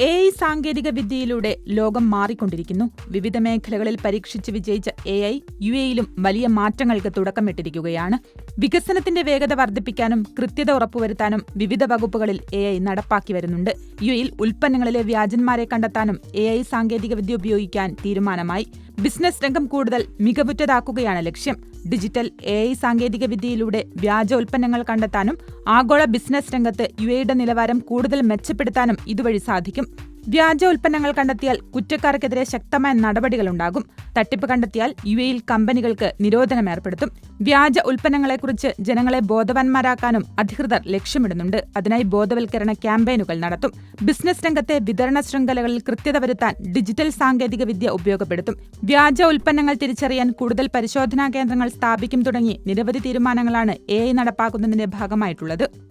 A I സാങ്കേതിക വിദ്യയിലൂടെ ലോകം മാറിക്കൊണ്ടിരിക്കുന്നു. വിവിധ മേഖലകളിൽ പരീക്ഷിച്ച് വിജയിച്ച എ ഐ യു എയിലും വലിയ മാറ്റങ്ങൾക്ക് തുടക്കമിട്ടിരിക്കുകയാണ്. വികസനത്തിന്റെ വേഗത വർദ്ധിപ്പിക്കാനും കൃത്യത ഉറപ്പുവരുത്താനും വിവിധ വകുപ്പുകളിൽ എ ഐ നടപ്പാക്കി വരുന്നുണ്ട്. യു എയിൽ ഉൽപ്പന്നങ്ങളിലെ വ്യാജന്മാരെ കണ്ടെത്താനും എ ഐ സാങ്കേതികവിദ്യ ഉപയോഗിക്കാൻ തീരുമാനമായി. ബിസിനസ് രംഗം കൂടുതൽ മികവുറ്റതാക്കുകയാണ് ലക്ഷ്യം. ഡിജിറ്റൽ എ ഐ സാങ്കേതികവിദ്യയിലൂടെ വ്യാജ ഉൽപ്പന്നങ്ങൾ കണ്ടെത്താനും ആഗോള ബിസിനസ് രംഗത്ത് യു എയുടെ നിലവാരം കൂടുതൽ മെച്ചപ്പെടുത്താനും ഇതുവഴി സാധിക്കും. വ്യാജ ഉൽപ്പന്നങ്ങൾ കണ്ടെത്തിയാൽ കുറ്റക്കാർക്കെതിരെ ശക്തമായ നടപടികൾ ഉണ്ടാകും തട്ടിപ്പ് കണ്ടെത്തിയാൽ യു എയിൽ കമ്പനികൾക്ക് നിരോധനം ഏർപ്പെടുത്തും. വ്യാജ ഉൽപ്പന്നങ്ങളെക്കുറിച്ച് ജനങ്ങളെ ബോധവാന്മാരാക്കാനും അധികൃതർ ലക്ഷ്യമിടുന്നുണ്ട്. അതിനായി ബോധവൽക്കരണ ക്യാമ്പയിനുകൾ നടത്തും. ബിസിനസ് രംഗത്തെ വിതരണ ശൃംഖലകളിൽ കൃത്യത വരുത്താൻ ഡിജിറ്റൽ സാങ്കേതിക വിദ്യ ഉപയോഗപ്പെടുത്തും. വ്യാജ ഉൽപ്പന്നങ്ങൾ തിരിച്ചറിയാൻ കൂടുതൽ പരിശോധനാ കേന്ദ്രങ്ങൾ സ്ഥാപിക്കും തുടങ്ങി നിരവധി തീരുമാനങ്ങളാണ് എ നടപ്പാക്കുന്നതിന്റെ ഭാഗമായിട്ടുള്ളത്.